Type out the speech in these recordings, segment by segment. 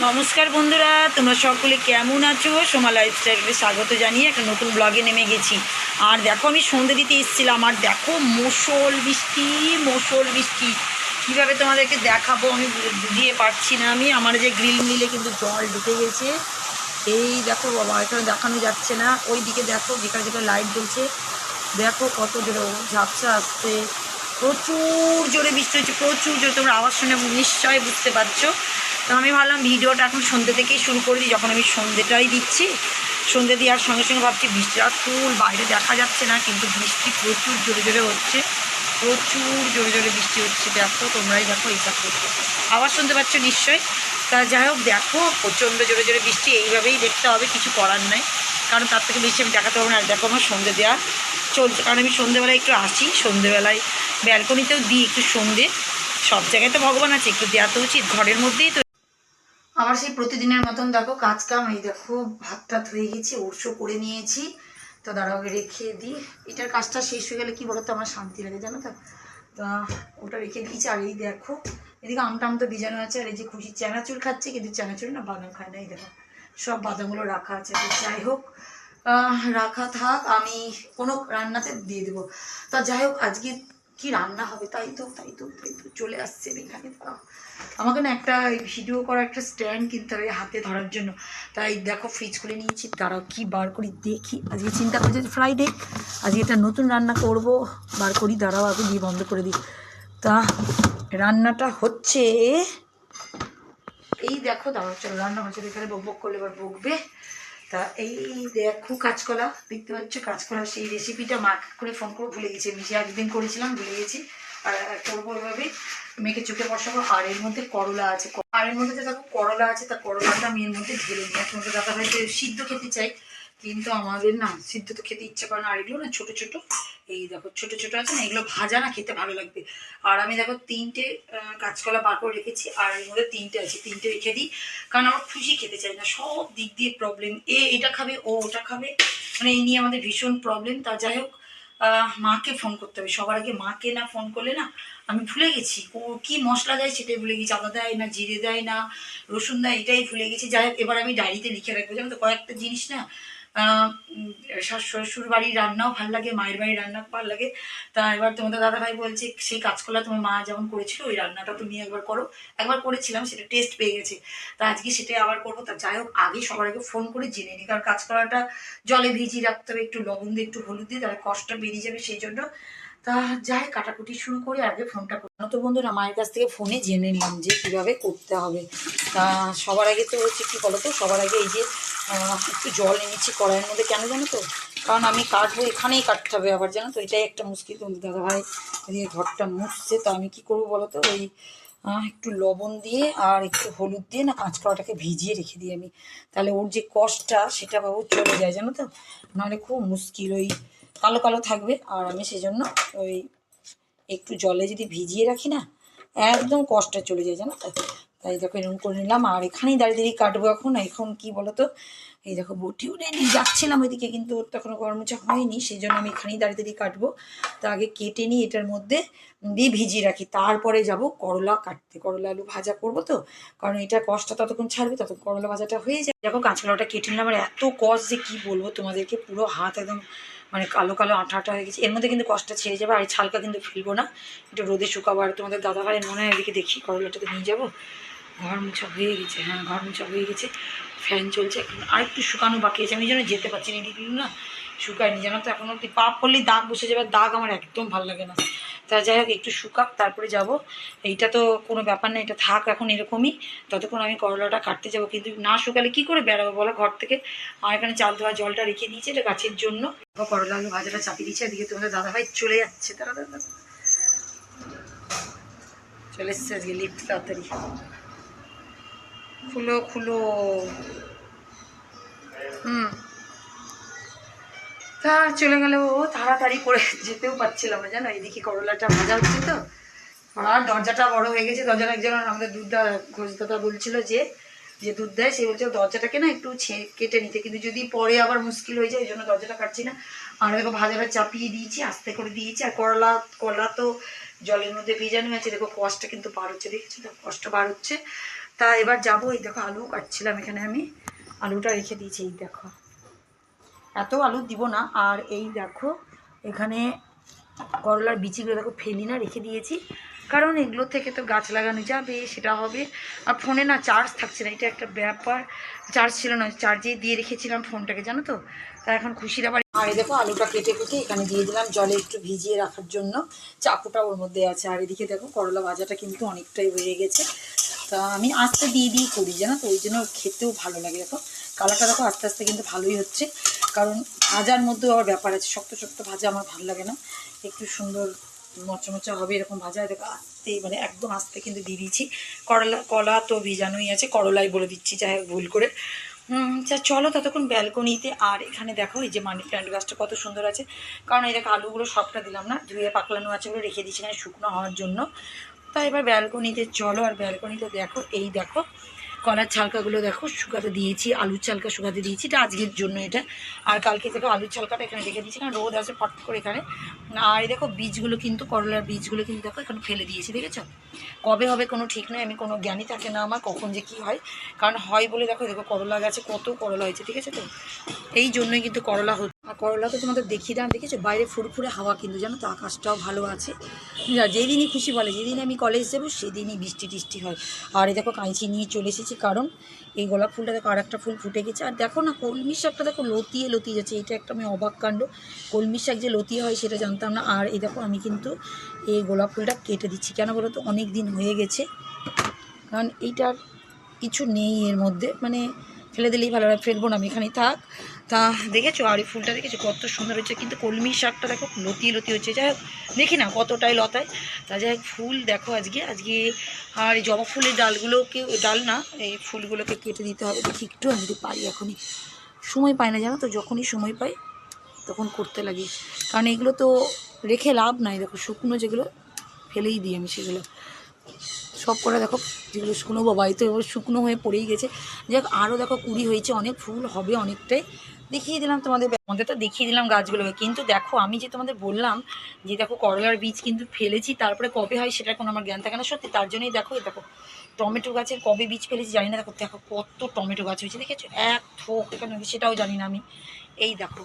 নমস্কার বন্ধুরা, তোমরা সকলে কেমন আছো? সোমা লাইফস্টাইলে স্বাগত জানিয়ে একটা নতুন ব্লগে নেমে গেছি। আর দেখো, আমি সন্ধে দিতে এসেছিলাম। আর দেখো মোসল বৃষ্টি মোসল বৃষ্টি। কীভাবে তোমাদেরকে দেখাবো আমি বুঝিয়ে পারছি না আমি। আমার যে গ্রিল মিলে কিন্তু জল ঢুকে গেছে। এই দেখো বাবা, এখানে দেখানো যাচ্ছে না। ওই দিকে দেখো, যেখানে যেখানে লাইট জ্বলছে। দেখো কত জোরে ঝাপসা আসছে। প্রচুর জোরে বৃষ্টি হচ্ছে, প্রচুর জোরে। তোমরা আওয়াজ শুনে নিশ্চয়ই বুঝতে পারছ। তো আমি ভাবলাম ভিডিওটা এখন সন্ধ্যে থেকেই শুরু করে দিই। যখন আমি সন্ধ্যেটাই দিচ্ছি, সন্ধ্যে দেওয়ার সঙ্গে সঙ্গে ভাবছি বৃষ্টির আর ফুল বাইরে দেখা যাচ্ছে না, কিন্তু বৃষ্টি প্রচুর জোরে জোরে হচ্ছে। প্রচুর জোরে জোরে বৃষ্টি হচ্ছে, দেখো তোমরাই দেখো এই দেখো আওয়াজ শুনতে পাচ্ছ নিশ্চয়ই? তা যাই হোক, দেখো প্রচণ্ড জোরে জোরে বৃষ্টি, এইভাবেই দেখতে হবে, কিছু করার নাই। কারণ তার থেকে বেশি আমি দেখাতে পারব না। দেখো আমার সন্ধ্যে দেওয়া চলছে, কারণ আমি সন্ধ্যেবেলায় একটু আসি, সন্ধ্যেবেলায় ব্যালকনিতেও দিই একটু সন্ধ্যে সব জায়গায় তো ভগবান আছে, একটু দেওয়া তো উচিত। ঘরের মধ্যেই তো আমার সেই প্রতিদিনের মতন দেখো কাজ কাম এই দেখো ভাত টাত হয়ে গেছে ওরশো করে নিয়েছি। তো দাঁড়াও রেখে দিই। এটার কাজটা শেষ হয়ে গেলে কি বলো তো আমার শান্তি লাগে, জানো তো? তা ওটা রেখে দিয়েছি, আর এই দেখো, এদিকে আমটা আম তো ভিজানো আছে, আর এই যে খুশি চানাচুর খাচ্ছে, কিন্তু চানাচুর না, বাদাম খায় না, এই দেখো। সব বাদামগুলো রাখা আছে। তো যাই হোক রাখা থাক, আমি কোনো রান্নাতে দিয়ে দেবো। তা যাই হোক, আজকে কি রান্না হবে? তাই তো তাই তো তাই তো। চলে আসছে এখানে। আমাকে না একটা ভিডিও করার একটা স্ট্যান্ড কিনতে হবে হাতে ধরার জন্য। তাই দেখো ফ্রিজ খুলে নিয়েছি। দাঁড়াও, কি বার করি দেখি। আজকে চিন্তা করছি ফ্রাইডে আজকে এটা নতুন রান্না করব। বার করি, দাঁড়াও, আগে দিয়ে বন্ধ করে দিই। তা, রান্নাটা হচ্ছে, এই দেখো, দাঁড়াও, চলো রান্না হচ্ছে এখানে বক বক করলে এবার বকবে। তা এই দেখো কাঁচকলা, দেখতে পাচ্ছ কাঁচকলা, সেই রেসিপিটা মা করে ফোন করে ভুলে গেছি। যে একদিন করেছিলাম, ভুলে গেছি। আর করব এভাবে মেয়েকে চোখে বসাবো। আর এর মধ্যে করলা আছে। আর এর মধ্যে যে দেখো করলা আছে, তা করলাটা আমি এর মধ্যে ঢেলে নিই। এখন ভাই সিদ্ধ খেতে চাই কিন্তু আমাদের না সিদ্ধ তো খেতে ইচ্ছা করে না। আর এগুলো না ছোটো ছোটো, এই দেখো ছোটো ছোটো আছে না, এগুলো ভাজা না খেতে ভালো লাগবে। আর আমি দেখো তিনটে কাঁচকলা বার করে রেখেছি, আর এর মধ্যে তিনটে আছে, তিনটে রেখে দিই। কারণ আমার খুশি খেতে চাই না, সব দিক দিয়ে প্রবলেম এ, এটা খাবে, ও ওটা খাবে মানে এই নিয়ে আমাদের ভীষণ প্রবলেম তা যাই হোক মাকে ফোন করতে হবে। সবার আগে মাকে না ফোন করলে না আমি ভুলে গেছি। ও কি মশলা দেয় সেটাই ভুলে গেছি। আদা দেয় না, জিরে দেয় না, রসুন দেয়, এটাই ভুলে গেছি। যাই হোক, এবার আমি ডায়েরিতে লিখে রাখব। জানো তো, কয়েকটা জিনিস না শ্বশুর বাড়ির রান্নাও ভালো লাগে, মায়ের বাড়ির রান্না ভালো লাগে। তা এবার তোমাদের দাদা ভাই বলছে, সেই কাজকলা তোমার মা যেমন করেছিল, ওই রান্নাটা তুমি একবার করো। একবার করেছিলাম, সেটা টেস্ট পেয়ে গেছে। তা আজকে সেটাই আবার করব। তা যাই হোক, আগে সবার আগে ফোন করে জেনে নিই। কারণ কাঁচকলাটা জলে ভিজিয়ে রাখতে হবে, একটু লবণ দিয়ে, একটু হলুদ দিয়ে, তাহলে কষ্টটা বেরিয়ে যাবে সেই জন্য। তা যাই, কাটাকুটি শুরু করি, আগে ফোনটা তো বন্ধুরা, মায়ের কাছ থেকে ফোনে জেনে নিলাম যে কীভাবে করতে হবে। তা সবার আগে তো হচ্ছে কী বলো তো সবার আগে এই যে একটু জল এনেছি কড়াইয়ের মধ্যে। কেন জানো তো? কারণ আমি কাটবো, এখানেই কাটতে হবে আবার, জানো তো? এটাই একটা মুশকিল। দাদা ভাই, এদিকে ঘরটা মুছছে, তো আমি কি করব বলো তো? ওই একটু লবণ দিয়ে আর একটু হলুদ দিয়ে না কাঁচকলাটাকে ভিজিয়ে রেখে দিই আমি। তাহলে ওর যে কষ্টটা, সেটা বাবু চলে যায়, জানো তো? নাহলে খুব মুশকিল, ওই কালো কালো থাকবে। আর আমি সেই জন্য ওই একটু জলে যদি ভিজিয়ে রাখি না, একদম কষ্টটা চলে যায়, জানো তো? তাই দেখো এরকম করে নিলাম। আর এখানেই দাঁড়িয়ে দাঁড়িয়ে কাটবো এখন। এখন কি বলতো? এই দেখো বটিও নিয়ে যাচ্ছিলাম ওইদিকে, কিন্তু ওর তখনও গরমচা হয়নি। সেই জন্য আমি এখানেই দাঁড়িয়ে দাঁড়িয়ে কাটবো। তা আগে কেটে নিই এটার মধ্যে দিয়ে ভিজিয়ে রাখি। তারপরে যাব করলা কাটতে। করলা আলু ভাজা করব তো? কারণ এটা কষ্টটা ততক্ষণ ছাড়বে, ততক্ষণ করলা ভাজাটা হয়ে যায় দেখো কাঁচকলাটা কেটে নিলাম। আর এত কষ যে কি বলব তোমাদেরকে? পুরো হাত একদম মানে কালো কালো আঠা আঠা হয়ে গেছে। এর মধ্যে কিন্তু কষ্টটা ছেড়ে যাবে। আর ছালকা কিন্তু ফেলব না। একটু রোদে শুকাবো। আর তোমাদের দাদা ভাইয়ের মনে হয় এদিকে দেখি করলাটাকে নিয়ে যাব। ঘর মোছা হয়ে গেছে হ্যাঁ ঘর মোছা হয়ে গেছে, ফ্যান চলছে, এখন আরেকটু শুকানো বাকি আছে। আমি যেন যেতে পারছি না, এদিকে না শুকায়নি, জানো তো, এখন অব্দি পাপ করলেই দাগ বসে যাবে দাগ আমার একদম ভালো লাগে না। তা যাই হোক, একটু শুকাক, তারপরে যাব। এইটা তো কোনো ব্যাপার না, এটা থাক এখন এরকমই, ততক্ষণ আমি করলাটা কাটতে যাব, কিন্তু না শুকালে কি করে বেড়াবো বলো ঘর থেকে? আমার এখানে চাল ধোয়া জলটা রেখে দিয়েছে, এটা গাছের জন্য। করলা আলু ভাজাটা চাপিয়ে দিয়েছে, এদিকে তোমাদের দাদাভাই চলে যাচ্ছে তারা দাদা চলে এসছে আজকে লিফট তাড়াতাড়ি। খুলো খুলো। হুম। তা চলে গেল ও তাড়াতাড়ি করে যেতেও পারছিলাম না, জানো? এইদিকে করলাটা ভাজা হচ্ছে তো। আর দরজাটা বড় হয়ে গেছে, দরজাটা একজন আমাদের দুধদা, ঘোষদাদা বলছিল যে যে দুধ দেয়, সে বলছে, দরজাটাকে না একটু ছে, কেটে নিতে। কিন্তু যদি পরে আবার মুশকিল হয়ে যায় ওই জন্য দরজাটা কাটছি না। আর দেখো ভাজাটা চাপিয়ে দিয়েছি, আস্তে করে দিয়েছি, আর করলা করলা তো জলের মধ্যে ভিজানো আছে। দেখো কষ্টটা কিন্তু বার হচ্ছে, দেখেছ তো? কষ্ট বার হচ্ছে। তা এবার যাব, এই দেখো আলু কাটছিলাম এখানে আমি। আলুটা রেখে দিয়েছি, এই দেখো। এত আলু দিব না, আর এই দেখো, এখানে করলার বিচিগুলো দেখো ফেলি না, রেখে দিয়েছি। কারণ এগুলো থেকে তো গাছ লাগানো যাবে, সেটা হবে। আর ফোনে না চার্জ থাকছে না, এটা একটা ব্যাপার। চার্জ ছিল না চার্জে দিয়ে রেখেছিলাম ফোনটাকে, জানো তো? তা এখন খুশির আবার আর দেখো আলুটা কেটে কেটে এখানে দিয়ে দিলাম, জলে একটু ভিজিয়ে রাখার জন্য। চাকুটা ওর মধ্যে আছে, আর এদিকে দেখো করলা ভাজাটা কিন্তু অনেকটাই হয়ে গেছে। তা আমি আস্তে দিয়ে দিয়ে করি, জানো তো? ওই জন্য খেতেও ভালো লাগে। দেখো, কালারটা দেখো আস্তে আস্তে কিন্তু ভালোই হচ্ছে। কারণ ভাজার মধ্যেও আবার ব্যাপার আছে, শক্ত শক্ত ভাজা আমার ভালো লাগে না। একটু সুন্দর মচমচা হবে এরকম ভাজা, দেখো আস্তে মানে একদম আস্তে কিন্তু দিয়ে দিয়েছি। করলা, কলা তো ভিজানোই আছে, করলাই বলে দিচ্ছি, যাই ভুল করে। হুম আচ্ছা চলো ততক্ষণ ব্যালকনিতে। আর এখানে দেখো, এই যে মানি প্ল্যান্ট গাছটা কত সুন্দর আছে। কারণ এই দেখো, আলুগুলো সবটা দিলাম না, ধুয়ে পাকলানো আছে ওগুলো রেখে দিচ্ছি এখানে শুকনো হওয়ার জন্য। তা এবার ব্যালকনিতে চলো, আর ব্যালকনিতে দেখো, এই দেখো, কলার ছালকাগুলো দেখো, শুকাতে দিয়েছি, আলুর ছালকা শুকাতে দিয়েছি, এটা আজকের জন্য এটা। আর কালকে দেখো আলুর ছালকাটা এখানে রেখে দিয়েছি, কারণ রোদ আছে ফট করে এখানে। আর এই দেখো, বীজগুলো কিন্তু, করলার বীজগুলো কিন্তু দেখো, এখানে ফেলে দিয়েছি, দেখেছ? কবে হবে কোনো ঠিক নয় আমি কোনো জ্ঞানই থাকে না আমার, কখন যে কী হয়। কারণ হয় বলে দেখো দেখো, করলা গাছে কত করলা হয়েছে, ঠিক আছে তো? এই জন্যই কিন্তু করলা আর করলা তো তোমাদের দেখিয়ে দাম দেখেছ? বাইরে ফুরফুরে হাওয়া কিন্তু জানো তো, আকাশটাও ভালো আছে। যেদিনই খুশি বলে যেদিন আমি কলেজ যাব, সেদিনই বৃষ্টি টিষ্টি হয়। আর এই দেখো কাঁচি নিয়ে চলে এসেছি, কারণ এই গোলাপ ফুলটা দেখো আর একটা ফুল ফুটে গেছে। আর দেখো না, কলমি শাকটা দেখো, লতিয়ে লতিয়ে যাচ্ছে। এটা একটা আমি অবাক কাণ্ড। কলমি শাক যে লতিয়ে হয়, সেটা জানতাম না। আর এই দেখো, আমি কিন্তু এই গোলাপ ফুলটা কেটে দিচ্ছি। কেন বলো তো? অনেক দিন হয়ে গেছে। কারণ এইটার কিছু নেই এর মধ্যে। মানে ফেলে দিলেই ভালো ফেলব না, আমি এখানেই থাক। তা দেখেছ? আর ফুলটা দেখেছ? কত সুন্দর হচ্ছে কিন্তু কলমি শাকটা দেখো লতিয়ে লতি হচ্ছে যাই হোক, দেখি না কতটাই লতায়। তা যাই ফুল দেখো আজকে। আজকে আর এই জবা ফুলের ডালগুলোকে, ডাল না, এই ফুলগুলোকে কেটে দিতে হবে। দেখি একটু, আমি যদি পারি এখনই। সময় পাই না, জানো তো? যখনই সময় পাই, তখন করতে লাগি। কারণ এগুলো তো রেখে লাভ নাই। দেখো, শুকনো যেগুলো, ফেলেই দিই আমি সেগুলো। সব করে দেখো, যেগুলো শুকনো বাবাই তো এবার শুকনো হয়ে পড়েই গেছে। যাক আরও দেখো, কুড়ি হয়েছে। অনেক ফুল হবে অনেকটাই। দেখিয়ে দিলাম তোমাদের আমাদের তো দেখিয়ে দিলাম গাছগুলোকে। কিন্তু দেখো, আমি যে তোমাদের বললাম যে দেখো করলার বীজ কিন্তু ফেলেছি, তারপরে কবে হয় সেটা কোনো আমার জ্ঞান থাকে না। সত্যি, তার জন্যই দেখো, এই দেখো, টমেটো গাছের কবে বীজ ফেলেছি জানি না। দেখো দেখো কত টমেটো গাছ হয়েছে, দেখেছ? এক থোক, সেটাও জানি না আমি। এই দেখো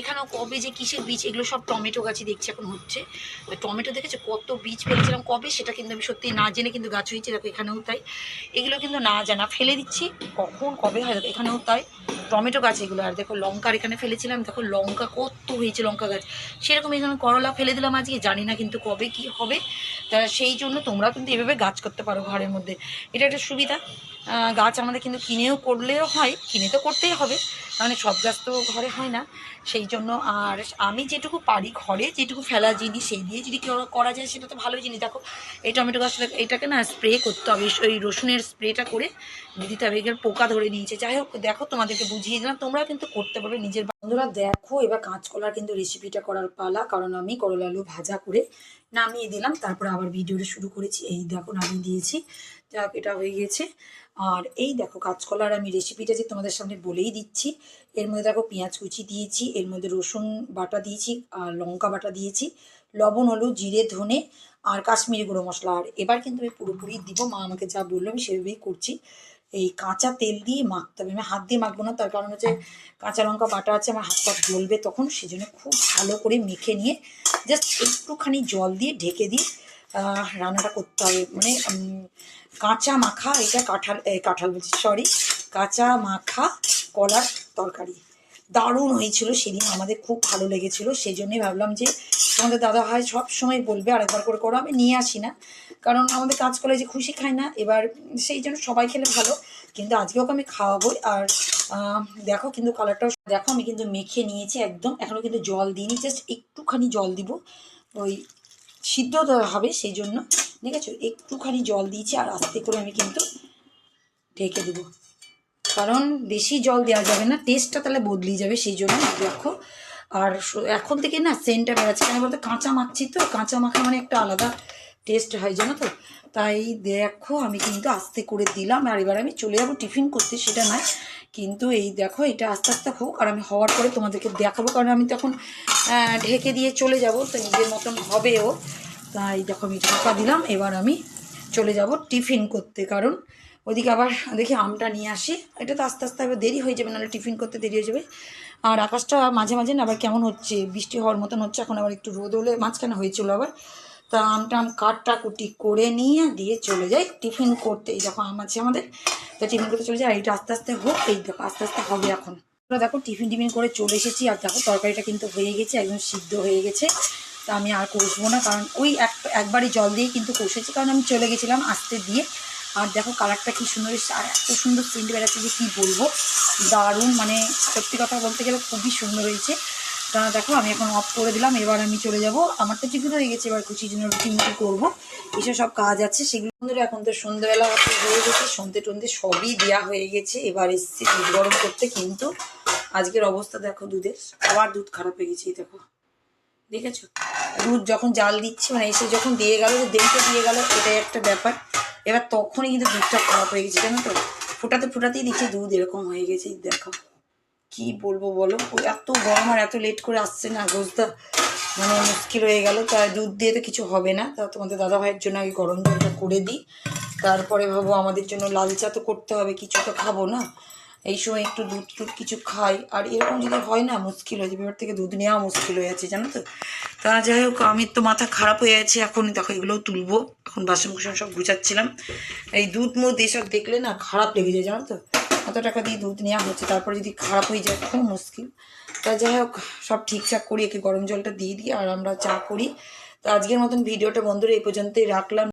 এখানেও কবে যে কিসের বীজ, এগুলো সব টমেটো গাছই দেখছি এখন হচ্ছে। টমেটো দেখেছ? কত বীজ ফেলেছিলাম কবে? সেটা কিন্তু আমি সত্যি না জেনে কিন্তু গাছ হয়েছে, দেখো এখানেও তাই। এগুলো কিন্তু না জানা। ফেলে দিচ্ছি, কখন, কবে হয়, দেখো এখানেও তাই। টমেটো গাছ এগুলো, আর দেখো লঙ্কার এখানে ফেলেছিলাম, দেখো লঙ্কা কত হয়েছে, লঙ্কা গাছ। সেরকম এখানে করলা ফেলে দিলাম আজকে, জানি না কিন্তু কবে কি হবে। তা সেই জন্য তোমরা কিন্তু এভাবে গাছ করতে পারো ঘরের মধ্যে। এটা একটা সুবিধা। গাছ আমাদের কিন্তু কিনেও করলেও হয়, কিনে তো করতেই হবে মানে সব গাছ তো ঘরে হয় না। সেই জন্য আর আমি যেটুকু পারি ঘরে, যেটুকু ফেলা জিনিস, সেই দিয়ে যদি করা যায়, সেটা তো ভালোই জিনিস। দেখো, এই টমেটো গাছটা এটাকে না স্প্রে করতে হবে ওই রসুনের স্প্রেটা করে দিয়ে দিতে হবে এগুলো পোকা ধরে নিয়েছে। যাই হোক, দেখো, তোমাদেরকে বুঝিয়ে দিলাম তোমরা কিন্তু করতে পারবে নিজের বন্ধুরা, দেখো, এবার কাঁচকলার কিন্তু রেসিপিটা করার পালা, কারণ আমি করলা আলু ভাজা করে নামিয়ে দিলাম। তারপরে আবার ভিডিওটা শুরু করেছি। এই দেখো, নামিয়ে দিয়েছি। যাক এটা হয়ে গেছে। আর এই দেখো কাঁচকলার আমি রেসিপিটা যে তোমাদের সামনে বলেই দিচ্ছি এর মধ্যে দেখো পেঁয়াজ কুচি দিয়েছি এর মধ্যে রসুন বাটা দিয়েছি আর লঙ্কা বাটা দিয়েছি লবণ হলুদ জিরে ধনে আর কাশ্মীরি গুঁড়ো মশলা। আর এবার কিন্তু আমি পুরোপুরি দিব মা আমাকে যা বলল আমি সেভাবেই করছি। এই কাঁচা তেল দিয়ে মাখতে হবে আমি হাত দিয়ে মাখবো না তার কারণ হচ্ছে কাঁচা লঙ্কা বাটা আছে আমার হাত পা জ্বলবে তখন সেজন্য খুব ভালো করে মেখে নিয়ে জাস্ট একটুখানি জল দিয়ে ঢেকে আহ, রান্নাটা করতে হবে। মানে কাঁচা মাখা, এটা কাঁঠাল কাঁঠাল বলছি সরি কাঁচা মাখা কলার তরকারি। দারুণ হয়েছিল সেদিন, আমাদের খুব ভালো লেগেছিল। সেই জন্যই ভাবলাম যে, আমাদের দাদা ভাই সব সময় বলবে, আরেকবার করে করো, আমি নিয়ে আসি না। কারণ আমাদের কাজ করলে যে খুশি খায় না, এবার সেই জন্য সবাই খেলে ভালো। কিন্তু আজকেও আমি খাওয়াবো আর দেখো কিন্তু কালারটাও দেখো আমি কিন্তু মেখে নিয়েছি একদম। এখনও কিন্তু জল দিইনি জাস্ট একটুখানি জল দিব। ওই সিদ্ধ হবে সেই জন্য ঠিক আছে? একটুখানি জল দিয়েছি আর আস্তে করে আমি কিন্তু ঢেকে দেবো। কারণ বেশি জল দেওয়া যাবে না, টেস্টটা তাহলে বদলে যাবে সেই জন্য দেখো। আর এখন থেকে না সেন্টটা বেড়াচ্ছে। কেন বলতো? কাঁচা মাখছি তো, কাঁচা মাখা মানে একটা আলাদা টেস্ট হয়, জানো তো? তাই দেখো, আমি কিন্তু আস্তে করে দিলাম, আর এবার আমি চলে যাব টিফিন করতে, সেটা নয়। কিন্তু এই দেখো, এটা আস্তে আস্তে হোক, আর আমি হওয়ার পরে তোমাদেরকে দেখাবো, কারণ আমি তখন ঢেকে দিয়ে চলে যাব, তো নিজের মতন হবেও তাই দেখো, আমি ঢাকা দিলাম, এবার আমি চলে যাব টিফিন করতে, কারণ ওদিকে আবার দেখি আমটা নিয়ে আসি। এটা তো আস্তে আস্তে আবার দেরি হয়ে যাবে, নাহলে টিফিন করতে দেরি হয়ে যাবে। আর আকাশটা মাঝে মাঝে না আবার কেমন হচ্ছে, বৃষ্টি হওয়ার মতন হচ্ছে, এখন আবার একটু রোদ হলে মাঝখানে হয়েছিল আবার। তা আমটা আম কাটটা কুটি করে নিয়ে দিয়ে চলে যাই টিফিন করতে। এই দেখো আম আছে আমাদের। তো টিফিন করতে চলে যাই আর এটা আস্তে আস্তে হোক, এই দেখো আস্তে আস্তে হবে এখন। আমরা দেখো টিফিন টিফিন করে চলে এসেছি। আর দেখো তরকারিটা কিন্তু হয়ে গেছে, একদম সিদ্ধ হয়ে গেছে। তা আমি আর কষবো না, কারণ ওই এক, একবারই জল দিয়ে কিন্তু কষেছি, কারণ আমি চলে গেছিলাম আস্তে দিয়ে। আর দেখো কালারটা কি সুন্দর এসেছে, আর এত সুন্দর সেন্ট বেড়াচ্ছে যে কী বলব। দারুণ মানে সত্যি কথা বলতে গেলে খুবই সুন্দর হয়েছে। তা দেখো, আমি এখন অফ করে দিলাম, এবার আমি চলে যাব। আমার তো টিফিন হয়ে গেছে, এবার কুচির জন্য রুটি মুটি করব। এসব সব কাজ আছে, সেগুলো বন্ধুরা, এখন তো সন্ধ্যেবেলা হয়ে গেছে সন্ধ্যে টন্ধে সবই দেওয়া হয়ে গেছে। এবার এসছি দুধ গরম করতে, কিন্তু আজকের অবস্থা দেখো দুধের, আবার দুধ খারাপ হয়ে গেছে দেখো। দেখেছ? দুধ যখন জাল দিচ্ছে মানে এসে যখন দিয়ে গেল, যে দেরিতে দিয়ে গেল, এটাই একটা ব্যাপার। এবার তখনই কিন্তু দুধটা খারাপ হয়ে গেছে, জানো তো? ফোটাতে ফোটাতেই দিচ্ছে দুধ এরকম হয়ে গেছে দেখো। কি বলব বলো? এত গরম আর এত লেট করে আসছে না গোজদা মানে মুশকিল হয়ে গেল। তাই দুধ দিয়ে তো কিছু হবে না। তা তোমাদের দাদা ভাইয়ের জন্য আগে গরম জলটা করে দিই। তারপরে ভাবো আমাদের জন্য লাল চা তো করতে হবে। কিছু তো খাব না। এই সময় একটু দুধ টুধ কিছু খাই। আর এরকম যদি হয় না, মুশকিল হয়ে যাবে। এবার থেকে দুধ নেওয়া মুশকিল হয়ে যাচ্ছে, জানো তো? তা যাই হোক, আমি তো মাথা খারাপ হয়ে যাচ্ছে। এখন দেখো এগুলোও তুলবো। এখন বাসন কুসন সব গুছাচ্ছিলাম। এই দুধ মুধ এসব দেখলে না খারাপ লেগে যায়, জানো তো? এত টাকা দিয়ে দুধ নেওয়া হচ্ছে, তারপর যদি খারাপ হয়ে যায় খুব মুশকিল। তা যাই হোক, সব ঠিকঠাক করি, একে গরম জলটা দিয়ে দিই, আর আমরা চা করি। তো আজকের মতন ভিডিওটা বন্ধুরা এই পর্যন্তই রাখলাম।